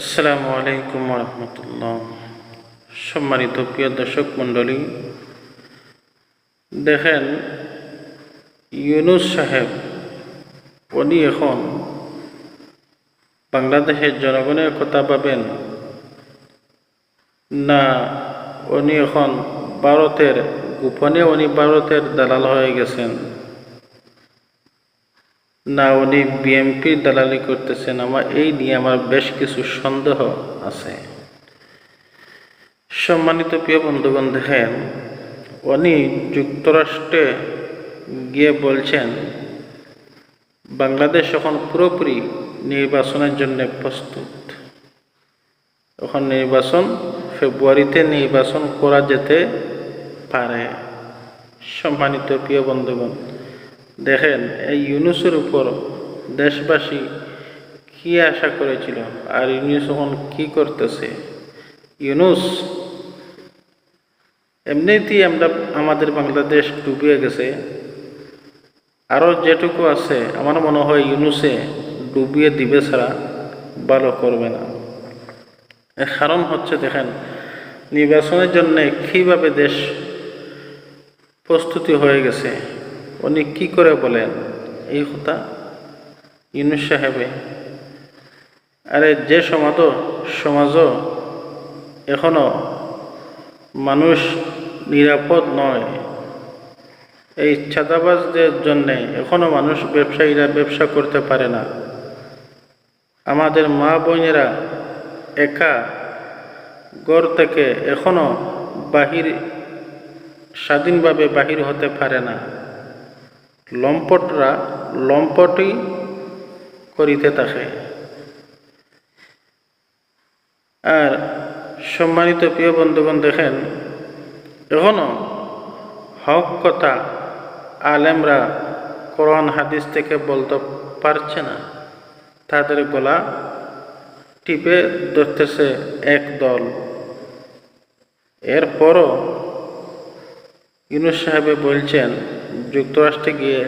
আসসালামু আলাইকুম রহমতুল্লাহ সম্মানিত প্রিয় দর্শক মণ্ডলী, দেখেন ইউনুস সাহেব, উনি এখন বাংলাদেশের জনগণের কথা ভাবেন না, উনি এখন ভারতের, গোপনে উনি ভারতের দালাল হয়ে গেছেন। না, উনি বিএমপির দালালি করতেছেন। আমার এই নিয়ে আমার বেশ কিছু সন্দেহ আছে। সম্মানিত প্রিয় বন্ধুগণ, দেখেন, উনি যুক্তরাষ্ট্রে গিয়ে বলছেন, বাংলাদেশ এখন পুরোপুরি নির্বাচনের জন্য প্রস্তুত। এখন নির্বাচন, ফেব্রুয়ারিতে নির্বাচন করা যেতে পারে। সম্মানিত প্রিয় বন্ধুগণ দেখেন, এই ইউনুসের উপর দেশবাসী কি আশা করেছিল আর ইউনুস এখন কি করতেছে? ইউনুস, এমনিতেই আমরা আমাদের বাংলাদেশ ডুবিয়ে গেছে। আরও যেটুকু আছে, আমার মনে হয় ইউনুসে ডুবিয়ে দিবে ছাড়া ভালো করবে না। এর কারণ হচ্ছে, দেখেন, নির্বাচনের জন্য কীভাবে দেশ প্রস্তুতি হয়ে গেছে। উনি কি করে বলেন? এই কথা ইউনুস সাহেবে। আরে যে সমাজ সমাজ এখনও মানুষ নিরাপদ নয়। এই ছাদাবাজদের জন্যে এখনও মানুষ ব্যবসায়ীরা ব্যবসা করতে পারে না। আমাদের মা বোনেরা একা গড় থেকে এখনও বাহির, স্বাধীনভাবে বাহির হতে পারে না। লম্পটরা লম্পটই করিতে থাকে। আর সম্মানিত প্রিয় বন্ধুগণ, দেখেন এখনও হক কথা আলেমরা কোরআন, হাদিস থেকে বলতে পারছে না। তাদের গলা টিপে ধরতেছে এক দল। এরপরও ইউনুস সাহেবে বলছেন যুক্তরাষ্ট্রে গিয়ে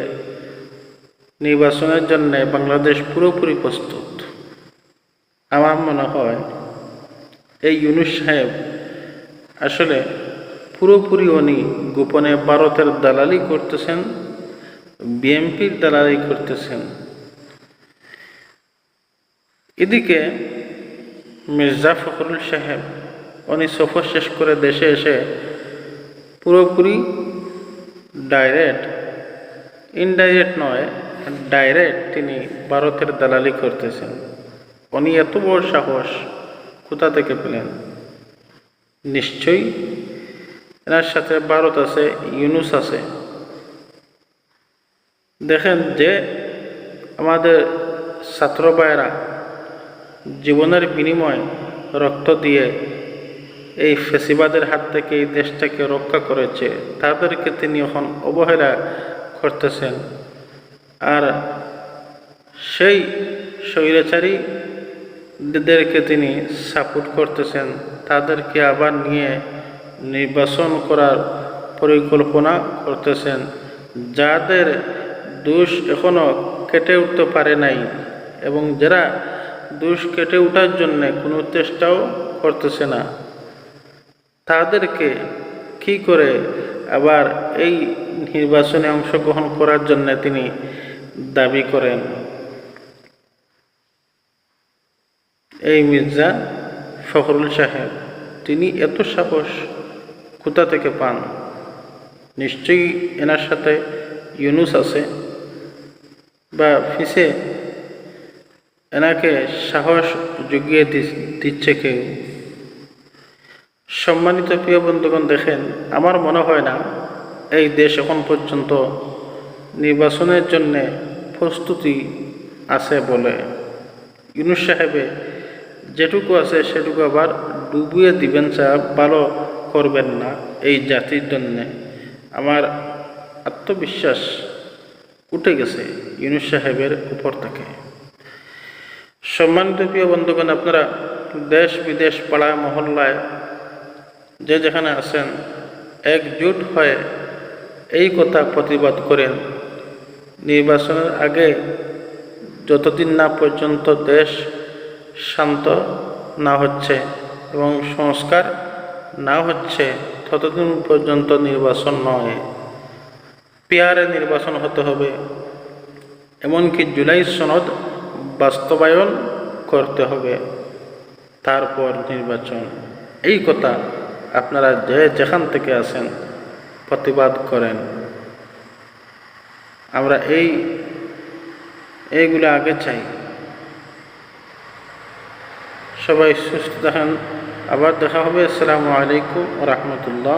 নির্বাচনের জন্য বাংলাদেশ পুরোপুরি প্রস্তুত। আমার মনে হয় এই ইউনুস সাহেব আসলে পুরোপুরি উনি গোপনে ভারতের দালালি করতেছেন বিএমপির দালালি করতেছেন। এদিকে মির্জা ফখরুল সাহেব, উনি সফর শেষ করে দেশে এসে পুরোপুরি ডাইরেক্ট, ইনডাইরেক্ট নয়, ডাইরেক্ট তিনি ভারতের দালালি করতেছেন। উনি এত বড় সাহস কোথা থেকে পেলেন? নিশ্চয়ই এনার সাথে ভারত আছে, ইউনুস আছে। দেখেন যে আমাদের ছাত্র ভাইয়েরা জীবনের বিনিময় রক্ত দিয়ে এই ফেসিবাদের হাত থেকে এই দেশটাকে রক্ষা করেছে, তাদেরকে তিনি এখন অবহেলা করতেছেন। আর সেই স্বৈরাচারীদেরকে তিনি সাপোর্ট করতেছেন, তাদেরকে আবার নিয়ে নির্বাচন করার পরিকল্পনা করতেছেন। যাদের দোষ এখনও কেটে উঠতে পারে নাই এবং যারা দোষ কেটে ওঠার জন্যে কোনো চেষ্টাও করতেছে না। তাদেরকে কি করে আবার এই নির্বাচনে অংশগ্রহণ করার জন্য তিনি দাবি করেন? এই মির্জা ফখরুল সাহেব, তিনি এত সাহস কোথা থেকে পান? নিশ্চয়ই এনার সাথে ইউনুস আছে বা ফিসে এনাকে সাহস জুগিয়ে দিচ্ছে কেউ? সম্মানিত প্রিয় বন্ধুগণ, দেখেন, আমার মনে হয় না এই দেশ এখন পর্যন্ত নির্বাচনের জন্যে প্রস্তুতি আছে বলে। ইউনুস সাহেবে যেটুকু আছে সেটুকু আবার ডুবিয়ে দিবেন চা ভালো করবেন না এই জাতির জন্যে। আমার আত্মবিশ্বাস উঠে গেছে ইউনুস সাহেবের উপর থেকে। সম্মানিত প্রিয় বন্ধুগণ, আপনারা দেশ বিদেশ পাড়া মহল্লায় যে যেখানে আছেন, একজুট হয়ে এই কথা প্রতিবাদ করেন। নির্বাচনের আগে যতদিন না পর্যন্ত দেশ শান্ত না হচ্ছে এবং সংস্কার না হচ্ছে, ততদিন পর্যন্ত নির্বাচন নয়। পেয়ারে নির্বাচন হতে হবে। এমনকি জুলাই সনদ বাস্তবায়ন করতে হবে। তারপর নির্বাচন। এই কথা আপনারা যে যেখান থেকে আসেন প্রতিবাদ করেন। আমরা এই, এইগুলো আগে চাই। সবাই সুস্থ থাকেন। আবার দেখা হবে। আসসালামু আলাইকুম রহমতুল্লাহ।